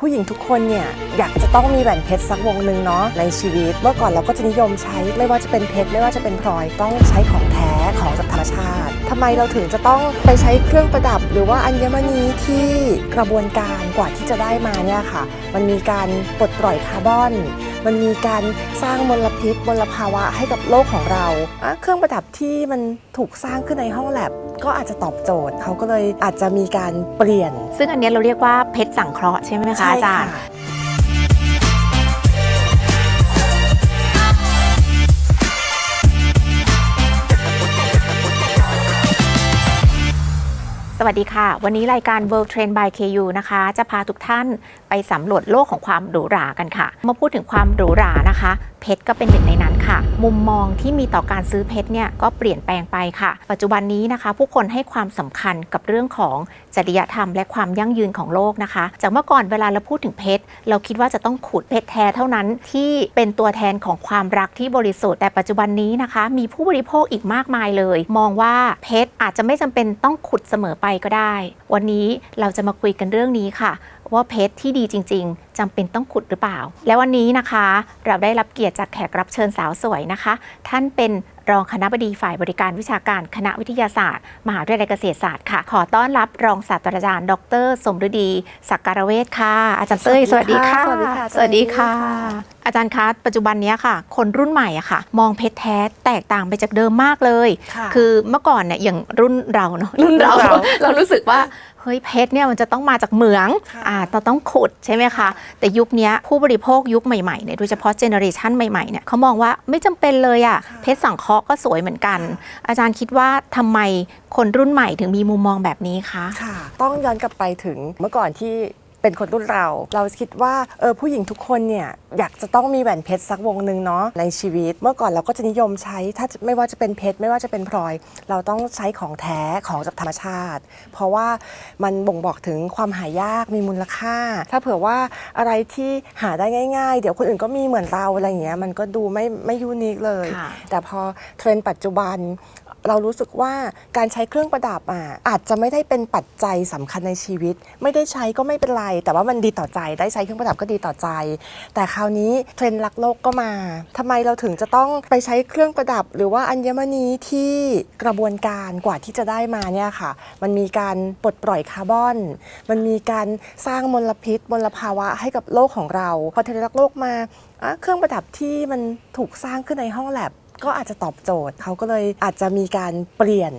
ผู้หญิงทุกคนเนี่ยอยากจะต้องมีแหวนเพชรสักวงหนึ่งเนาะในชีวิต เมื่อก่อนเราก็จะนิยมใช้ไม่ว่าจะเป็นเพชรไม่ว่าจะเป็นพลอยต้องใช้ของแท้ของจากธรรมชาติทำไมเราถึงจะต้องไปใช้เครื่องประดับ หรือว่าอัญมณีที่กระบวนการกว่าที่จะได้มาเนี่ยค่ะ มันมีการปลดปล่อยคาร์บอนมันมีการสร้างมลพิษมลภาวะให้กับโลกของเราอะเครื่องประดับที่มันถูกสร้างขึ้นในห้องแลบก็อาจจะตอบโจทย์เขาก็เลยอาจจะมีการเปลี่ยน ซึ่งอันเนี้ยเราเรียกว่าเพชรสังเคราะห์ใช่ไหมคะอาจารย์ สวัสดีค่ะ วันนี้รายการ World Trend by KU นะคะ จะพาทุกท่านไปสำรวจโลกของความหรูหรากันค่ะเมื่อพูดถึงความหรูหรานะคะ เพชรก็เป็นหนึ่งในนั้นค่ะ มุมมองที่มีต่อการซื้อเพชรเนี่ยก็เปลี่ยนแปลงไปค่ะ ปัจจุบันนี้นะคะ ผู้คนให้ความสำคัญกับเรื่องของจริยธรรมและความยั่งยืนของโลกนะคะ จากเมื่อก่อนเวลาเราพูดถึงเพชรเราคิดว่าจะต้องขุดเพชรแท้เท่านั้นที่เป็นตัวแทนของความรักที่บริสุทธิ์แต่ปัจจุบันนี้นะคะ มีผู้บริโภคอีกมากมายเลย มองว่าเพชรอาจจะไม่จำเป็นต้องขุดเสมอไปก็ได้ วันนี้เราจะมาคุยกันเรื่องนี้ค่ะ ว่าเพชรที่ดีจริง ๆจำเป็นต้องขุดหรือเปล่า และวันนี้นะคะ เราได้รับเกียรติจากแขกรับเชิญสาวสวยนะคะ ท่านเป็น รองคณะบดีฝ่ายบริการวิชาการคณะวิทยาศาสตร์ มหาวิทยาลัยเกษตรศาสตร์ค่ะ ขอต้อนรับรองศาสตราจารย์ ดร สมฤดี สักการเวชค่ะ อาจารย์เต้ยสวัสดีค่ะ สวัสดีค่ะสวัสดีค่ะสวัสดีค่ะอาจารย์คะปัจจุบันเนี้ยค่ะ คนรุ่นใหม่อะค่ะ มองเพชรแท้แตกต่างไปจากเดิมมากเลยค่ะคือเมื่อก่อนเนี่ยอย่างรุ่นเราเนาะรุ่นเราเราเรารู้สึกว่าเฮ้ยเพชรเนี่ยมันจะต้องมาจากเหมืองค่ะอ่าเราต้องขุดใช่ไหมคะ แต่ยุคเนี้ยผู้บริโภคยุคใหม่ๆเนี่ยโดยเฉพาะเจเนอเรชันใหม่ๆเนี่ยเขามองว่าไม่จำเป็นเลยอะเพชรสังเคราะห์ก็สวยเหมือนกัน อาจารย์คิดว่าทำไมคนรุ่นใหม่ถึงมีมุมมองแบบนี้คะ ค่ะ ต้องย้อนกลับไปถึงเมื่อก่อนที่ เป็นคนรุ่นเรา เราคิดว่าเออผู้หญิงทุกคนเนี่ยอยากจะต้องมีแหวนเพชรสักวงหนึ่งเนาะในชีวิต เมื่อก่อนเราก็จะนิยมใช้ถ้าไม่ว่าจะเป็นเพชรไม่ว่าจะเป็นพลอย เราต้องใช้ของแท้ของจากธรรมชาติ เพราะว่ามันบ่งบอกถึงความหายากมีมูลค่า ถ้าเผื่อว่าอะไรที่หาได้ง่าย ๆ เดี๋ยวคนอื่นก็มีเหมือนเราอะไรอย่างเงี้ยมันก็ดูไม่ไม่ยูนิคเลยค่ะแต่พอเทรนด์ปัจจุบัน เรารู้สึกว่าการใช้เครื่องประดับอะอาจจะไม่ได้เป็นปัจจัยสำคัญในชีวิต ไม่ได้ใช้ก็ไม่เป็นไร แต่ว่ามันดีต่อใจได้ใช้เครื่องประดับก็ดีต่อใจ แต่คราวนี้เทรนด์รักโลกก็มาทำไมเราถึงจะต้องไปใช้เครื่องประดับ หรือว่าอัญมณีที่กระบวนการกว่าที่จะได้มาเนี่ยค่ะ มันมีการปลดปล่อยคาร์บอน มันมีการสร้างมลพิษมลภาวะให้กับโลกของเราพอเทรนด์รักโลกมาเครื่องประดับที่มันถูกสร้างขึ้นในห้องแลบ ก็อาจจะตอบโจทย์เขาก็เลยอาจจะมีการเปลี่ยน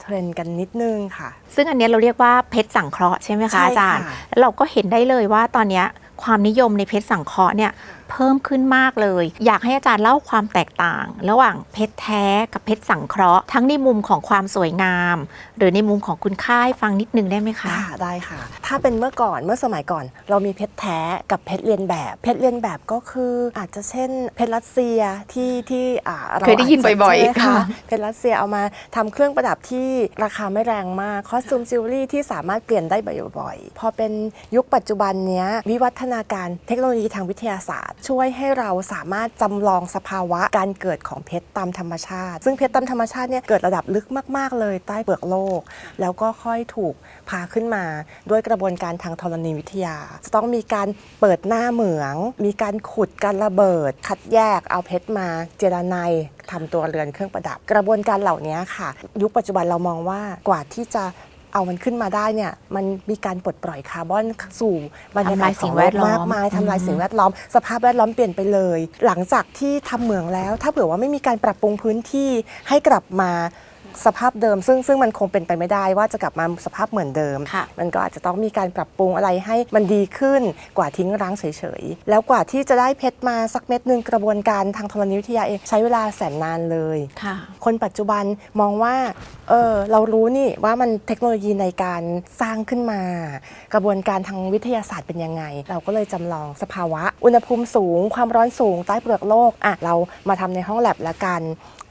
เทรนด์กันนิดนึงค่ะ ซึ่งอันเนี้ยเราเรียกว่าเพชรสังเคราะห์ใช่ไหมใช่คะค่ะอาจารย์ แล้วเราก็เห็นได้เลยว่าตอนเนี้ยความนิยมในเพชรสังเคราะห์เนี่ยเพิ่มขึ้นมากเลย อยากให้อาจารย์เล่าความแตกต่าง ระหว่างเพชรแท้กับเพชรสังเคราะห์ทั้งในมุมของความสวยงาม หรือในมุมของคุณค่าให้ฟังนิดนึงได้ไหมคะค่ะได้ค่ะ ถ้าเป็นเมื่อก่อนเมื่อสมัยก่อน เรามีเพชรแท้กับเพชรเรียนแบบเพชรเรียนแบบก็คืออาจจะเช่นเพชรรัสเซียที่ที่อ่าเราเคยได้ยินาจจะบ่อยๆใช่ไหมค่ะเพชรรัสเซียเอามาทำเครื่องประดับที่ราคาไม่แรงมากคอสตูมจิวเวลรี่ที่สามารถเปลี่ยนได้บ่อยๆ พอเป็นยุคปัจจุบันเนี้ยวิวัฒนาการเทคโนโลยีทางวิทยาศาสตร์ช่วยให้เราสามารถจำลองสภาวะการเกิดของเพชรตามธรรมชาติ ซึ่งเพชรตามธรรมชาติเนี่ยเกิดระดับลึกมาก ๆ เลยใต้เปลือกโลก แล้วก็ค่อยถูกพาขึ้นมาด้วยกระบวนการทางธรณีวิทยา จะต้องมีการเปิดหน้าเหมือง มีการขุดการระเบิด คัดแยกเอาเพชรมาเจรไนายทำตัวเรือนเครื่องประดับ กระบวนการเหล่านี้ค่ะ ยุคปัจจุบันเรามองว่ากว่าที่จะ เอามันขึ้นมาได้เนี่ยมันมีการปลดปล่อยคาร์บอนสู่บรรยากาศทำลายสิ่งแวดล้อมมากมายทำลายสิ่งแวดล้อม สภาพแวดล้อมเปลี่ยนไปเลย หลังจากที่ทำเหมืองแล้ว ถ้าเผื่อว่าไม่มีการปรับปรุงพื้นที่ให้กลับมา สภาพเดิม ซึ่งซึ่งมันคงเป็นไปไม่ได้ว่าจะกลับมาสภาพเหมือนเดิม ค่ะ มันก็อาจจะต้องมีการปรับปรุงอะไรให้มันดีขึ้นกว่าทิ้งร้างเฉยๆ แล้วกว่าที่จะได้เพชรมาสักเม็ดหนึ่งกระบวนการทางธรณีวิทยาเองใช้เวลาแสนนานเลย ค่ะ คนปัจจุบันมองว่า เออ เรารู้นี่ว่ามันเทคโนโลยีในการสร้างขึ้นมา กระบวนการทางวิทยาศาสตร์เป็นยังไง เราก็เลยจำลองสภาวะ อุณหภูมิสูง ความร้อนสูง ใต้เปลือกโลก อะ เรามาทำในห้องแลบละกัน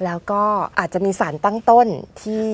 แล้วก็อาจจะมีสารตั้งต้นที่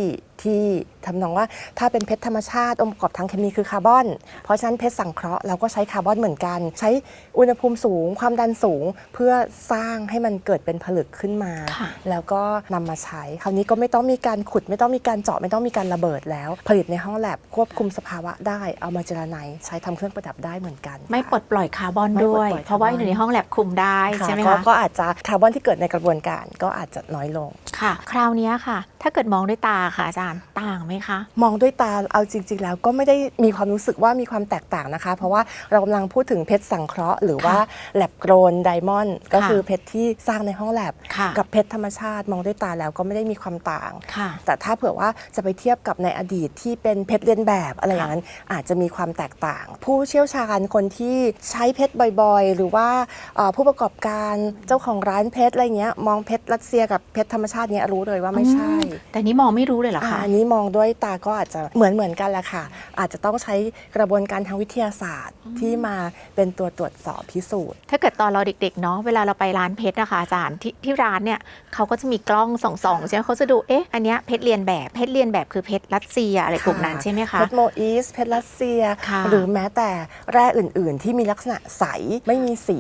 ที่ทำนองว่าถ้าเป็นเพชรธรรมชาติ องค์ประกอบทางเคมีคือคาร์บอน เพราะฉะนั้นเพชรสังเคราะห์เราก็ใช้คาร์บอนเหมือนกัน ใช้อุณหภูมิสูง ความดันสูงเพื่อสร้างให้มันเกิดเป็นผลึกขึ้นมาค่ะแล้วก็นำมาใช้ คราวนี้ก็ไม่ต้องมีการขุด ไม่ต้องมีการเจาะไม่ต้องมีการระเบิดแล้ว ผลิตในห้องแลบควบคุมสภาวะได้เอามาเจรไนใช้ทำเครื่องประดับได้เหมือนกัน ไม่ปลดปล่อยคาร์บอนไม่ปลดด้วยปล่อยเพราะว่าคาร์บอนอยู่ในห้องแลบคุมได้ค่ะใช่ไหมก็คะก็อาจจะคาร์บอนที่เกิดในกระบวนการก็อาจจะน้อยลงค่ะ คราวเนี้ยค่ะ ถ้าเกิดมองด้วยตาค่ะอาจารย์ต่างไหมคะ มองด้วยตาเอาจริง ๆ แล้วก็ไม่ได้มีความรู้สึกว่ามีความแตกต่างนะคะ เพราะว่าเรากำลังพูดถึงเพชรสังเคราะห์หรือว่าแลบโกรนไดมอนด์ก็ค่ะคือเพชรที่สร้างในห้องแลบค่ะกับเพชรธรรมชาติ มองด้วยตาแล้วก็ไม่ได้มีความต่างค่ะแต่ถ้าเผื่อว่าจะไปเทียบกับในอดีตที่เป็นเพชรเลียนแบบอะไรอย่างนั้นอาจจะมีความแตกต่าง ผู้เชี่ยวชาญคนที่ใช้เพชรบ่อยๆ หรือว่าเอ่อผู้ประกอบการเจ้าของร้านเพชรอะไรเงี้ยมองเพชรรัสเซียกับเพชรธรรมชาติเนี้ยรู้เลยว่าไม่ใช่ แต่นี้มองไม่รู้เลยเหรออ่าคะอันนี้มองด้วยตาก็อาจจะเหมือนเหมือนกันแหละค่ะ อาจจะต้องใช้กระบวนการทางวิทยาศาสตร์ที่มาเป็นตัวตรวจสอบพิสูจน์ ถ้าเกิดตอนเราเด็กๆเนาะเวลาเราไปร้านเพชรนะคะอาจารย์ที่ที่ร้านเนี่ยเขาก็จะมีกล้องส่องๆใช่ไหมเขาจะดูเอ๊ะอันเนี้ยเพชรเรียนแบบเพชรเรียนแบบคือเพชรรัสเซียอะไรพวกนั้นใช่ไหมคะเพชรโมอีสเพชรรัสเซียค่ะหรือแม้แต่แร่อื่น ๆ ที่มีลักษณะใสไม่มีสี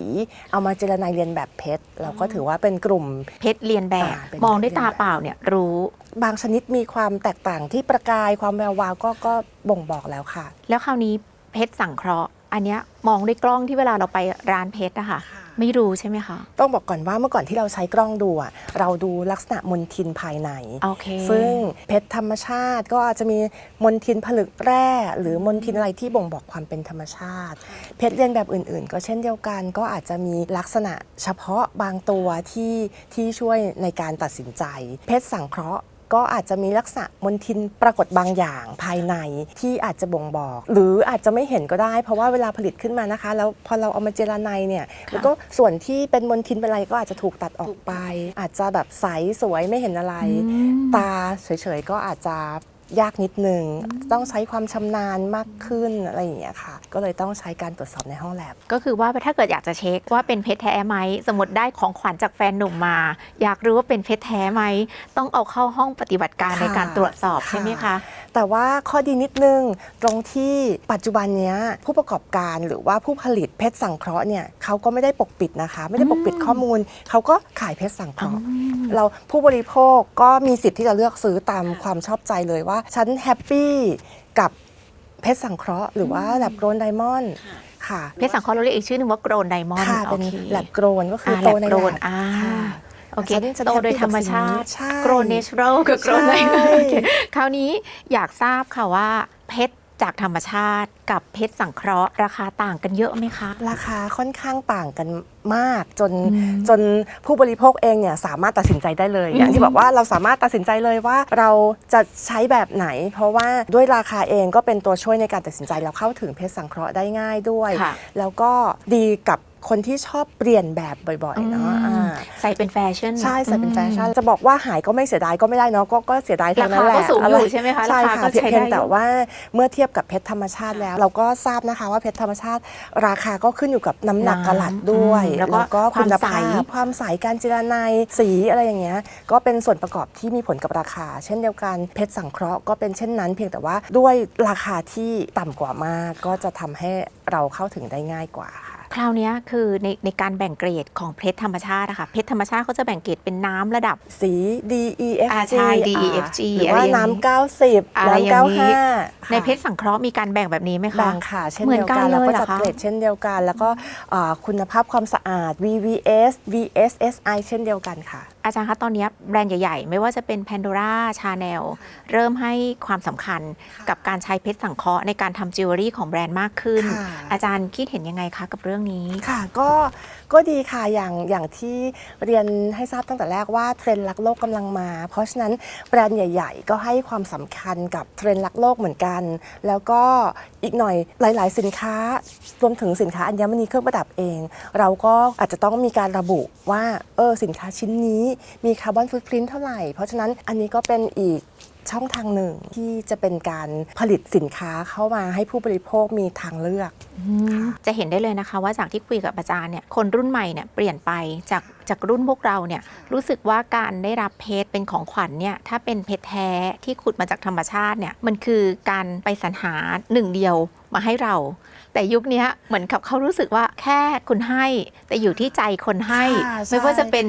เอามาเจรไนายเรียนแบบเพชรเราก็ถือว่าเป็นกลุ่มเพชรเรียนแบบอ่าเป็นมองด้วยเพชรเรีตายนแบบเปล่าเนี่ยรู้ บางชนิดมีความแตกต่างที่ประกายความแวววาวก็ก็บ่งบอกแล้วค่ะ แล้วคราวนี้เพชรสังเคราะห์ อันเนี้ยมองด้วยกล้องที่เวลาเราไปร้านเพชรอะค่ะค่ะไม่รู้ใช่ไหมคะ ต้องบอกก่อนว่าเมื่อก่อนที่เราใช้กล้องดูอะเราดูลักษณะมนทินภายใน โอเค ซึ่งเพชรธรรมชาติก็อาจจะมีมนทินผลึกแร่ หรือมนทินอะไรที่บ่งบอกความเป็นธรรมชาติ เพชรเรียนแบบอื่นๆ ก็เช่นเดียวกัน ก็อาจจะมีลักษณะเฉพาะบางตัวที่ที่ช่วยในการตัดสินใจ เพชรสังเคราะห์ ก็อาจจะมีลักษณะมนทินปรากฏบางอย่างภายในที่อาจจะบ่งบอก หรืออาจจะไม่เห็นก็ได้ เพราะว่าเวลาผลิตขึ้นมานะคะ แล้วพอเราเอามาเจรไนเนี่ยค่ะแล้วก็ส่วนที่เป็นมนทินเป็นอะไรก็อาจจะถูกตัดออกไป อาจจะแบบใสสวยไม่เห็นอะไรอืมตาเฉยๆก็อาจจะ ยากนิดนึง ต้องใช้ความชำนาญมากขึ้นอะไรอย่างเงี้ยค่ะ ก็เลยต้องใช้การตรวจสอบในห้องแลบ ก็คือว่าถ้าเกิดอยากจะเช็คว่าเป็นเพชรแท้ไหม สมมติได้ของขวัญจากแฟนหนุ่มมา อยากรู้ว่าเป็นเพชรแท้ไหม ต้องเอาเข้าห้องปฏิบัติการค่ะในการตรวจสอบค่ะใช่ไหมคะ แต่ว่าข้อดีนิดนึง ตรงที่ปัจจุบันเนี้ยผู้ประกอบการหรือว่าผู้ผลิตเพชรสังเคราะห์เนี่ยเขาก็ไม่ได้ปกปิดนะคะ ไม่ได้ปกปิดข้อมูล เขาก็ขายเพชรสังเคราะห์เราผู้บริโภคก็มีสิทธิ์ที่จะเลือกซื้อตามความชอบใจเลยว่าฉันแฮปปี้กับเพชรสังเคราะห์หรือว่าแลบโกรนไดมอนด์ค่ะเพชรสังเคราะห์เราเรียกอีกชื่อหนึ่งว่าโกรนไดมอนด์ค่ะโอเป็นเคแลบโกรนก็คืออ่าโตใน lab แล grown บอ่าค่ะ โอเคฉันฉันโตโดย happy ธรรมชาติกับสิ่งนี้ใช่โกรนเนเชอรัลกับโกรนไดมอนใช่ด์คราวนี้อยากทราบค่ะว่าเพชรจากธรรมชาติกับเพชรสังเคราะห์ ราคาต่างกันเยอะไหมคะ ราคาค่อนข้างต่างกันมากจนอืมจนผู้บริโภคเองเนี่ยสามารถตัดสินใจได้เลย อย่างที่บอกว่าเราสามารถตัดสินใจเลยว่าเราจะใช้แบบไหน เพราะว่าด้วยราคาเองก็เป็นตัวช่วยในการตัดสินใจเราเข้าถึงเพชรสังเคราะห์ได้ง่ายด้วยค่ะแล้วก็ดีกับ คนที่ชอบเปลี่ยนแบบบ่อยๆเนาะอืมอ่าใส่เป็นแฟชั่นใช่ใส่เป็นแฟชั่นอืมจะบอกว่าหายก็ไม่เสียดายก็ไม่ได้เนาะก็ก็เสียดายเท่านั้นแหละราคาก็สูงอยู่ใช่ไหมคะใช่ราคาค่ะก็เพียงใช้ได้เพียงแต่อยู่ ว่าเมื่อเทียบกับเพชรธรรมชาติแล้ว เราก็ทราบนะคะว่าเพชรธรรมชาติราคาก็ขึ้นอยู่กับน้ำหนักกะลัดด้วยอืมแล้วก็คุณความใสภาพความใสการเจรไนายสีอะไรอย่างเงี้ยก็เป็นส่วนประกอบที่มีผลกับราคา เช่นเดียวกันเพชรสังเคราะห์ก็เป็นเช่นนั้น เพียงแต่ว่าด้วยราคาที่ต่ำกว่ามากก็จะทำให้เราเข้าถึงได้ง่ายกว่าค่ะ คราวเนี้ยคือในในการแบ่งเกรดของเพชรธรรมชาติอะค่ะเพชรธรรมชาติเขาจะแบ่งเกรดเป็นน้ำระดับ สี D E F อ่า G ใช่ D E F G หรืออะไรว่าอย่างนี้น้ำเก้าสิบอะไรอน้ำย่าเก้างนี้ ห้าในเพชรสังเคราะห์มีการแบ่งแบบนี้ไหมคะแบ่งค่ะ เช่นเหมือเดีนยวกักันนเลยแล้วก็เหรอจัดคะ เกรดเช่นเดียวกัน แล้วก็อ่าคุณภาพความสะอาด VVS VSSI เช่นเดียวกันค่ะ อาจารย์คะตอนเนี้ยแบรนด์ใหญ่ ๆ ไม่ว่าจะเป็น Pandora Chanel เริ่มให้ความสำคัญกับการใช้เพชรสังเคราะห์ในการทำจิวเวลรี่ของแบรนด์มากขึ้นค่ะอาจารย์คิดเห็นยังไงคะกับเรื่องนี้ ค่ะก็ ก็ดีค่ะอย่างอย่างที่เรียนให้ทราบตั้งแต่แรกว่าเทรนด์รักโลกกำลังมา เพราะฉะนั้นแบรนด์ใหญ่ ๆ ก็ให้ความสำคัญกับเทรนด์รักโลกเหมือนกัน แล้วก็อีกหน่อยหลาย ๆ สินค้ารวมถึงสินค้าอัญมณีเครื่องประดับเอง เราก็อาจจะต้องมีการระบุว่าเออสินค้าชิ้นนี้มีคาร์บอนฟุตพริ้นเท่าไหร่ เพราะฉะนั้นอันนี้ก็เป็นอีก ช่องทางหนึ่งที่จะเป็นการผลิตสินค้าเข้ามาให้ผู้บริโภคมีทางเลือกจะเห็นได้เลยนะคะว่าจากที่คุยกับอาจารย์เนี่ยคนรุ่นใหม่เนี่ยเปลี่ยนไปจากจากรุ่นพวกเราเนี่ยรู้สึกว่าการได้รับเพชรเป็นของขวัญเนี่ยถ้าเป็นเพชรแท้ที่ขุดมาจากธรรมชาติเนี่ยมันคือการไปสรรหาหนึ่งเดียวมาให้เรา แต่ยุคเนี้ยเหมือนกับเขารู้สึกว่าแค่คุณให้ แต่อยู่ที่ใจคนให้ค่ะใช่ไม่ว่าจะเป็น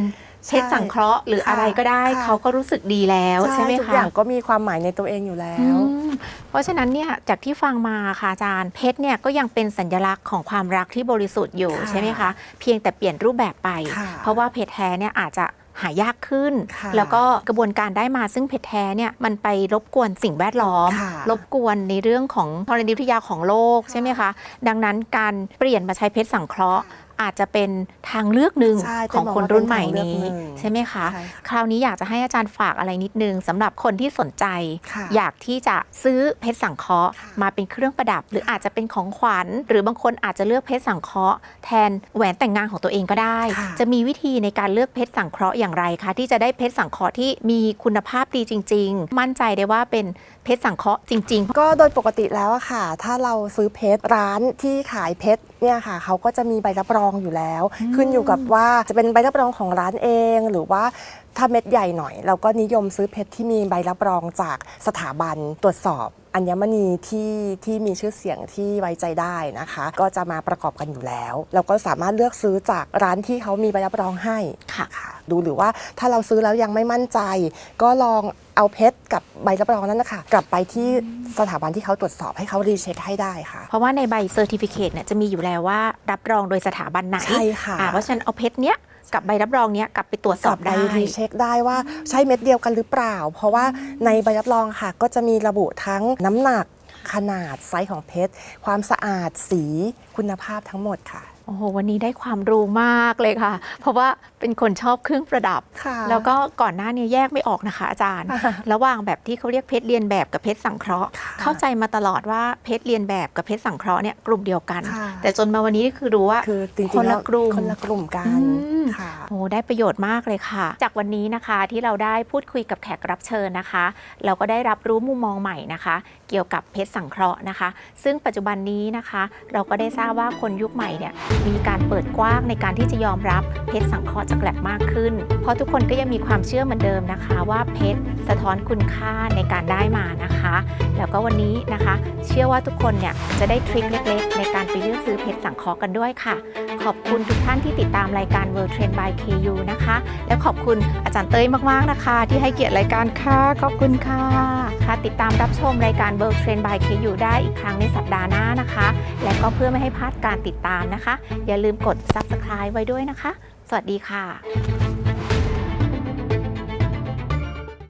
เพชรสังเคราะห์หรือค่ะอะไรก็ได้ค่ะเขาก็รู้สึกดีแล้วใช่ไหมทุกคะอย่างก็มีความหมายในตัวเองอยู่แล้วอืมเพราะฉะนั้นเนี่ยจากที่ฟังมาค่ะอาจารย์เพชรเนี่ยก็ยังเป็นสัญลักษณ์ของความรักที่บริสุทธิ์อยู่ค่ะใช่ไหมคะ เพียงแต่เปลี่ยนรูปแบบไปค่ะเพราะว่าเพชรแท้เนี่ยอาจจะหายากขึ้นค่ะแล้วก็กระบวนการได้มาซึ่งเพชรแท้เนี่ยมันไปรบกวนสิ่งแวดล้อมค่ะรบกวนในเรื่องของธรณีวิทยาของโลกใช่ไหมคะ ดังนั้นการเปลี่ยนมาใช้เพชรสังเคราะห์ อาจจะเป็นทางเลือกหนึ่งใช่ของจะมองคนว่ารุ่นใหม่เป็นทางเลือกนี้หนึ่งใช่ไหมคะใช่ค่ะคราวนี้อยากจะให้อาจารย์ฝากอะไรนิดนึงสำหรับคนที่สนใจค่ะอยากที่จะซื้อเพชรสังเคราะห์ค่ะมาเป็นเครื่องประดับ หรืออาจจะเป็นของขวัญ หรือบางคนอาจจะเลือกเพชรสังเคราะห์แทนแหวนแต่งงานของตัวเองก็ได้ค่ะจะมีวิธีในการเลือกเพชรสังเคราะห์อย่างไรคะ ที่จะได้เพชรสังเคราะห์ที่มีคุณภาพดีจริง ๆ มั่นใจได้ว่าเป็นเพชรสังเคราะห์จริงก็โดยปกติแล้วอะค่ะ ถ้าเราซื้อเพชรร้านที่ขายเพชร เนี่ยค่ะเขาก็จะมีใบรับรองอยู่แล้ว ขึ้นอยู่กับว่าจะเป็นใบรับรองของร้านเอง หรือว่าถ้าเม็ดใหญ่หน่อย เราก็นิยมซื้อเพชรที่มีใบรับรองจากสถาบันตรวจสอบอัญมณีที่ที่มีชื่อเสียงที่ไว้ใจได้นะคะ ก็จะมาประกอบกันอยู่แล้ว เราก็สามารถเลือกซื้อจากร้านที่เขามีใบรับรองให้ค่ะค่ะดูหรือว่าถ้าเราซื้อแล้วยังไม่มั่นใจ ก็ลอง เอาเพชรกับใบรับรองนั้นนะคะกลับไปที่สถาบันที่เขาตรวจสอบให้เขารีเช็คให้ได้ค่ะๆเพราะว่าในใบเซอร์ติฟิเคตเนี่ยจะมีอยู่แล้วว่ารับรองโดยสถาบันไหนใช่ค่ะอ่าเพราะฉะนั้นเอาเพชรเนี้ยกับใบรับรองเนี้ยกลับไปตรวจสกอลับบไปได้รีเช็คได้ว่าใช่เม็ดเดียวกันหรือเปล่า เพราะว่าในใบรับรองค่ะ ก็จะมีระบุทั้งน้ำหนักขนาดไซส์ของเพชร ความสะอาดสีคุณภาพทั้งหมดค่ะโอ้โหวันนี้ได้ความรู้มากเลยค่ะ เพราะว่าเป็นคนชอบเครื่องประดับ ค่ะ แล้วก็ก่อนหน้านี้แยกไม่ออกนะคะอาจารย์ ค่ะระหว่างแบบที่เขาเรียกเพชรเรียนแบบกับเพชรสังเคราะห์ ค่ะเข้าใจมาตลอดว่าเพชรเรียนแบบกับเพชรสังเคราะห์เนี่ยกลุ่มเดียวกัน ค่ะ แต่จนมาวันนี้คือรู้ว่า คือจริงๆคนละแล้วกลุ่มคนละกลุ่มกันอืมค่ะ โอ้ได้ประโยชน์มากเลยค่ะ จากวันนี้นะคะที่เราได้พูดคุยกับแขกรับเชิญนะคะ เราก็ได้รับรู้มุมมองใหม่นะคะ เกี่ยวกับเพชรสังเคราะห์นะคะ ซึ่งปัจจุบันนี้นะคะ เราก็ได้ทราบว่าคนยุคใหม่เนี่ยมีการเปิดกว้างในการที่จะยอมรับเพชรสังเคราะห์จากแกลบมากขึ้น เพราะทุกคนก็ยังมีความเชื่อเหมือนเดิมนะคะ ว่าเพชรสะท้อนคุณค่าในการได้มานะคะ แล้วก็วันนี้นะคะ เชื่อว่าทุกคนเนี่ยจะได้ทริคเล็กๆ ในการไปเลือกซื้อเพชรสังเคราะห์กันด้วยค่ะ ขอบคุณทุกท่านที่ติดตามรายการ World Trend by KU นะคะ และขอบคุณอาจารย์เต้ยมากๆนะคะ ที่ให้เกียรติรายการค่ะขอบคุณค่ะค่ะ ติดตามรับชมรายการ World Trend by KU ได้อีกครั้งในสัปดาห์หน้านะคะ และก็เพื่อไม่ให้พลาดการติดตามนะคะ อย่าลืมกด subscribe ไว้ด้วยนะคะ สวัสดีค่ะ